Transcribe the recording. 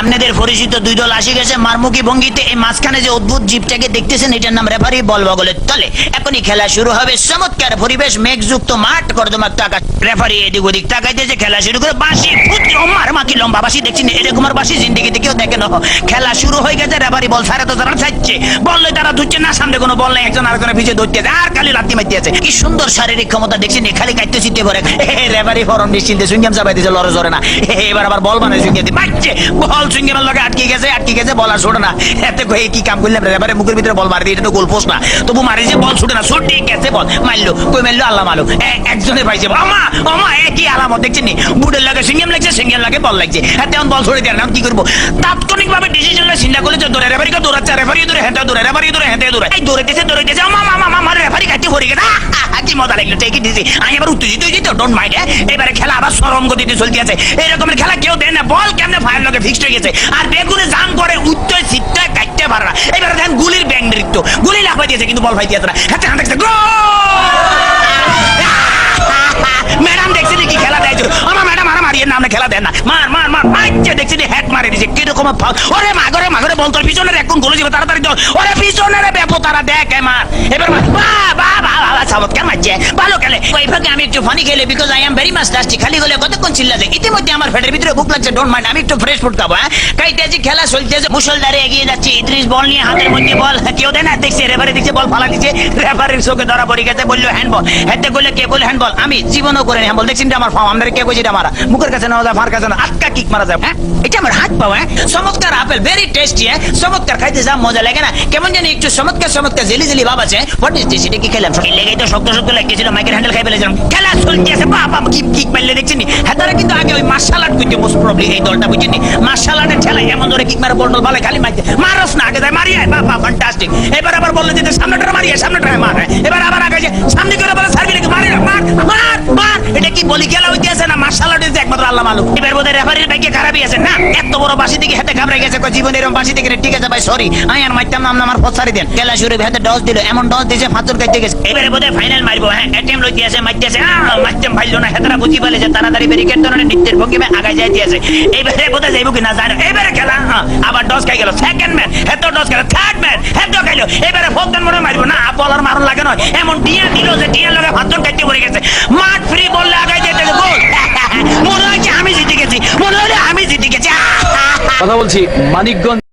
আপনাদের পরিচিত দুই দল আসি গেছে মারমুখী ভঙ্গিতে। এই মাঝখানে যে অদ্ভুত জীবটাকে দেখতেছেন, এটার নাম রেফারি বল বগলের তলে। এখনই খেলা শুরু হবে। চমৎকার পরিবেশ, মেঘযুক্ত মাঠ, কর্দমাক্ত আকাশ। রেফারি এদিক ওদিক তাকাইতেছে, খেলা শুরু করে বাসি ও মার মাকি লম্বা বাসি দেখছেন। এরকম আর বাসি জিন্দিগিতে কেউ দেখে না। খেলা শুরু হয়ে গেছে, রেফারি বল সারা তো তারা ছাড়ছে। বললে তারা ধুচ্ছে, না, সামনে কোনো বল নেই। একজন আরেকজনের পিছিয়ে ধরতে আর খালি লাত্তি মারতে আছে। কি সুন্দর শারীরিক ক্ষমতা দেখছেন খালি কাটতে চিনতে পারে রেফারি ফরম নিশ্চিন্তে, সুইংগাম চাপাই দিয়েছে লড়ে জরে না। এবার আবার বল বানায় সুইংগে দিয়ে মারছে। বল সুইংগামের লগে আটকে গেছে আটকে গেছে, বল আর ছোটে না। এতে কই কি কাম করলাম রেফারি মুখের ভিতরে বল মারি দিয়ে এটা তো গোল পোস্ট না। তবু মারিছে বল, ছুটে না, ছুটে গেছে বল। মারলো, কই মারলো? আল্লাহ মারলো। একজনে পাইছে বল। আমা আমা একই আলামত, দেখছেন নি? বুটের লাগে সিঙ্গেম লাগছে সিঙ্গেম লাগে বল লাগছে। তেমন বল ছড়ে দেয় না কি করব? তাৎক্ষণিক ভাবে ডিসিশন চিন্তা করলে যে দৌড়ে রেফারিকে দৌড়াচ্ছে রেফারি দৌড়ে হেঁটে দৌড়ে রেফারি দৌড়ে হেঁটে দৌড়ে। এই দৌড়াইতেছে দৌড়াইতেছে আমা মামা মামা রেফারি কাটি হয়ে গেছে। মজা লাগল ঠিকই দিছি আমি আবার উত্তেজিত হয়ে যেত ডোন্ট মাইন্ড এবারে খেলা আবার সরম গতিতে চলতে আছে। এরকমের খেলা কেউ দেয় না, বল কেমনে ফায়ার লগে ফিক্সড হয়ে গেছে। আর বেগুনে জাম করে, উত্তর সিটটা কাটতে পারে না। এবারে দেখেন গুলির ব্যাং নৃত্য। গুলি লাফাই দিয়েছে, কিন্তু বল ফাই দিয়েছে না। হাতে হাতে দেখছে নামে খেলা দেন না। মার মার মার মাইছে দেখছি হ্যাট মারে দিছে। কীরকম ওরে মাগরে মাগরে বল তোর পিছনে এখন গোলে যাবে, তাড়াতাড়ি ওরে পিছনে রে বেপো তারা দেখ মার। এবার বা বা বা চমৎকার মারছে। আমি একটু ফানি খেলে because I am very thirsty খালি গলে কতক্ষণ চিল্লা যায় ইতিমধ্যে আমার ফেটের ভিতরে লাগছে মাইন্ড আমি একটু ফ্রেশ ফুড খাব হ্যাঁ? মুসলদারে এগিয়ে যাচ্ছে। ইদ্রিস, বল নিয়ে হাতের মধ্যে বল। কেউ দেয় না, দেখছে বল ফালা দিচ্ছে। চোখে ধরা পড়ে গেছে, বলল হ্যান্ড বল হেতে বললে কে বলে হ্যান্ড বল আমি জীবনও করে হ্যান্ড বল দেখছেন আমার ফার্ম আমাদের কে কইছে এটা মারা? মুখের কাছে যায়, মার কাছে না। আটকা কিক মারা যায় হ্যাঁ? এটা আমার হাত পাওয়া হ্যাঁ? চমৎকার আপেল ভেরি টেস্টি হ্যাঁ? চমৎকার, খাইতে যা মজা লাগে না। কেমন জানি একটু চমৎকার চমৎকার, জেলি জেলি ভাব আছে। হোয়াট ইজ দিস এটা কি খেলাম? লেগেই তো শক্ত শক্ত লাগতেছিল মাইকের হ্যান্ডেল খাই ফেলেছিলাম। খেলা চলতে আছে বাবা কিক কিক মারলে দেখছেন হ্যাঁ তারা কিন্তু আগে ওই মার্শাল আর্ট করতে মোস্ট প্রবলি এই দলটা বুঝছেন মার্শাল আর্টের খেলায় এমন ধরে কিক মারে বল ভালো খালি মারতে মারস না, আগে যায়, মারিয়ে বাবা ফ্যান্টাস্টিক এবার আবার বললে যে সামনেটা মারিয়ে সামনেটা মার। এবার আবার আগে যায়, সামনে করে বলে সার্ভি নাকি? মারি, মার মার মার। এটা কি বলি খেলা হইতে? মার্শাল আর্ট হইতে একমাত্র আল্লাহ মালুম এবার বোধহয় রেফারির ব্যাংকে খারাপই আছে। না, এত বড় বাসি দিকে হাতে ঘাবড়ে গেছে জীবন এরকম বাসি দিকে ঠিক আছে ভাই সরি আমি আর মাইতাম নাম আমার ফসারি দেন। খেলা শুরু হাতে ডস দিল, এমন ডস দিয়েছে ফাতুর কাটতে গেছে। এবারে বোধহয় ফাইনাল মারবো হ্যাঁ এটিএম লইতে আছে মারতে আছে ভাইলো না, হেতরা বুঝি বলে যে তাড়াতাড়ি ব্যারিকেড ধরনের নৃত্যের ভঙ্গিমে আগায় যাইতে আছে। এইবারে বোধহয় যাইবো কি না, জানো, এবারে খেলা আবার ডস খাই গেল সেকেন্ড ম্যান হেত ডস গেল থার্ড ম্যান হেত খাইলো, এবারে ফোর্থ ম্যান মনে মারবো। না বলার মারণ লাগে নয়, এমন টিয়া দিল যে টিয়া লগে ফাতুর কথা বলছি মানিকগঞ্জ